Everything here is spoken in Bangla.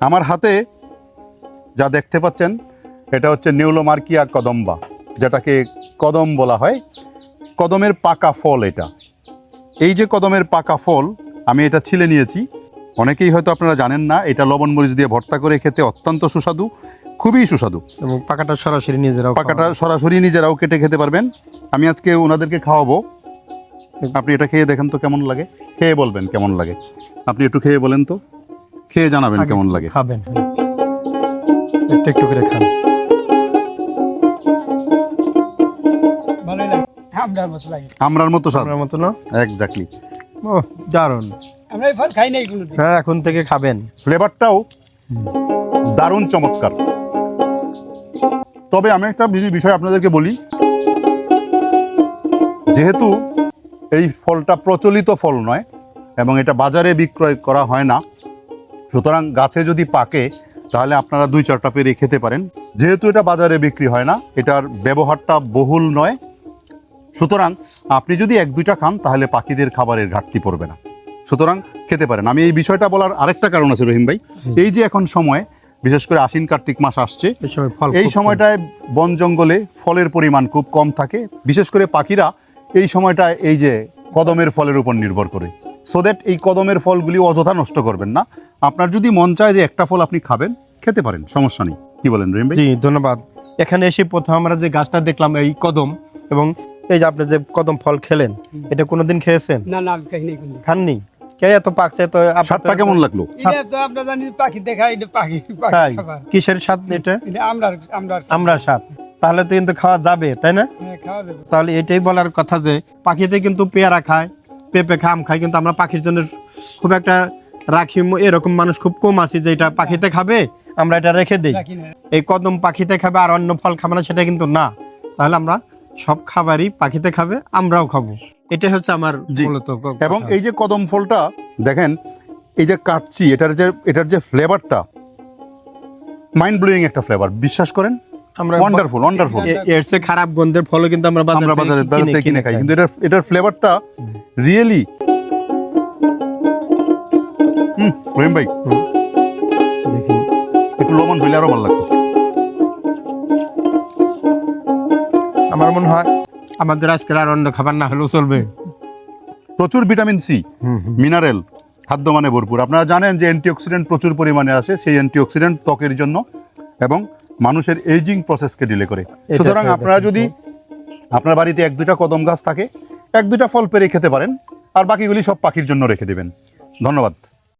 আমার হাতে যা দেখতে পাচ্ছেন এটা হচ্ছে নিউলোমার্কিয়া কদম্বা যেটাকে কদম বলা হয়। কদমের পাকা ফল এটা। এই যে কদমের পাকা ফল আমি এটা ছিলে নিয়েছি। অনেকেই হয়তো আপনারা জানেন না এটা লবণ মরিচ দিয়ে ভর্তা করে খেতে অত্যন্ত সুস্বাদু খুবই সুস্বাদু। এবং পাকাটা সরাসরি নিজেরাও পাকাটা সরাসরি নিজেরাও কেটে খেতে পারবেন। আমি আজকে ওনাদেরকে খাওয়াবো। আপনি এটা খেয়ে দেখেন তো কেমন লাগে। খেয়ে বলবেন কেমন লাগে। আপনি একটু খেয়ে বলেন তো। খেয়ে জানাবেন কেমন লাগে। খাবেন। একটু একটু করে খান। আমরার মতো লাগে। আমরার মতো স্বাদ। আপনার মতো না? এক্স্যাক্টলি ও দারুণ। আমরা এই ফল খাই নাই কোনোদিন। হ্যাঁ এখন থেকে খাবেন। ফ্লেভারটাও দারুণ চমৎকার। তবে আমি একটা বিষয় আপনাদেরকে বলি। যেহেতু এই ফলটা প্রচলিত ফল নয় এবং এটা বাজারে বিক্রয় করা হয় না সুতরাং গাছে যদি পাকে তাহলে আপনারা দুই চারটা পেরে খেতে পারেন। যেহেতু এটা বাজারে বিক্রি হয় না এটার ব্যবহারটা বহুল নয়। সুতরাং আপনি যদি এক দুইটা খান তাহলে পাখিদের খাবারের ঘাটতি পড়বে না। সুতরাং খেতে পারেন। আমি এই বিষয়টা বলার আরেকটা কারণ আছে রহিম ভাই। এই যে এখন সময় বিশেষ করে আশ্বিন কার্তিক মাস আসছে এই। সময়টায় বন জঙ্গলে ফলের পরিমাণ খুব কম থাকে। বিশেষ করে পাখিরা এই সময়টায় এই যে কদমের ফলের উপর নির্ভর করে। সো দ্যাট এই কদমের ফলগুলি অযথা নষ্ট করবেন না। আপনার যদি মন চায় যে একটা ফল আপনি খাবেন খেতে পারেন সমস্যা নেই। কি বলেন রহিম ভাই জি ধন্যবাদ। এখানে এসে প্রথম আমরা যে গাছটা দেখলাম এই কদম এবং এই যে আপনি যে কদম ফল খেলেন এটা কোনোদিন খেয়েছেন? না না খাননি? কে এত পাকছে তো স্বাদটা কেমন লাগল? এটা তো আমরা জানি পাখি দেখা এটা পাখি পাখি তাই কিসের স্বাদ এটা? আমরা স্বাদ। তাহলে তো কিন্তু খাওয়া যাবে তাই না? হ্যাঁ খাওয়া যাবে। তাহলে এটাই বলার কথা যে পাখিতে কিন্তু পেয়ারা খায় পেঁপে খাম খাই কিন্তু আমরা পাখির জন্য খুব একটা রাখি এরকম মানুষ খুব কম আছি যে এটা পাখিতে খাবে আমরা এটা রেখে দিই। এই কদম পাখিতে খাবে আর অন্য ফল খাবে না সেটা কিন্তু না। তাহলে আমরা সব খাবারই পাখিতে খাবে আমরাও খাব। এটা হচ্ছে আমার মূলত এবং এই যে কদম ফলটা দেখেন এই যে কাটছি এটার যে এটার যে ফ্লেভারটা মাইন্ড ব্লোয়িং একটা ফ্লেভার বিশ্বাস করেন? আমরা ওয়ান্ডারফুল ওয়ান্ডারফুল এর চেয়ে খারাপ গন্ধের ফলও কিন্তু আমরা বাজার কিনে খাই কিন্তু এটার এটার ফ্লেভারটা রিয়েলি হুম রহিম ভাই। একটু লবণ হইলে আরও ভালো লাগতো। আমার মনে হয় আমাদের আজকের আর অন্য খাবার না হলেও চলবে। প্রচুর ভিটামিন সি মিনারেল খাদ্য মানে ভরপুর। আপনারা জানেন যে অ্যান্টিঅক্সিডেন্ট প্রচুর পরিমাণে আছে সেই অ্যান্টিঅক্সিডেন্ট ত্বকের জন্য এবং মানুষের এইজিং প্রসেসকে ডিলে করে। সুতরাং আপনারা যদি আপনার বাড়িতে এক দুটা কদম গাছ থাকে এক দুটা ফল পেরে খেতে পারেন আর বাকিগুলি সব পাখির জন্য রেখে দেবেন। ধন্যবাদ।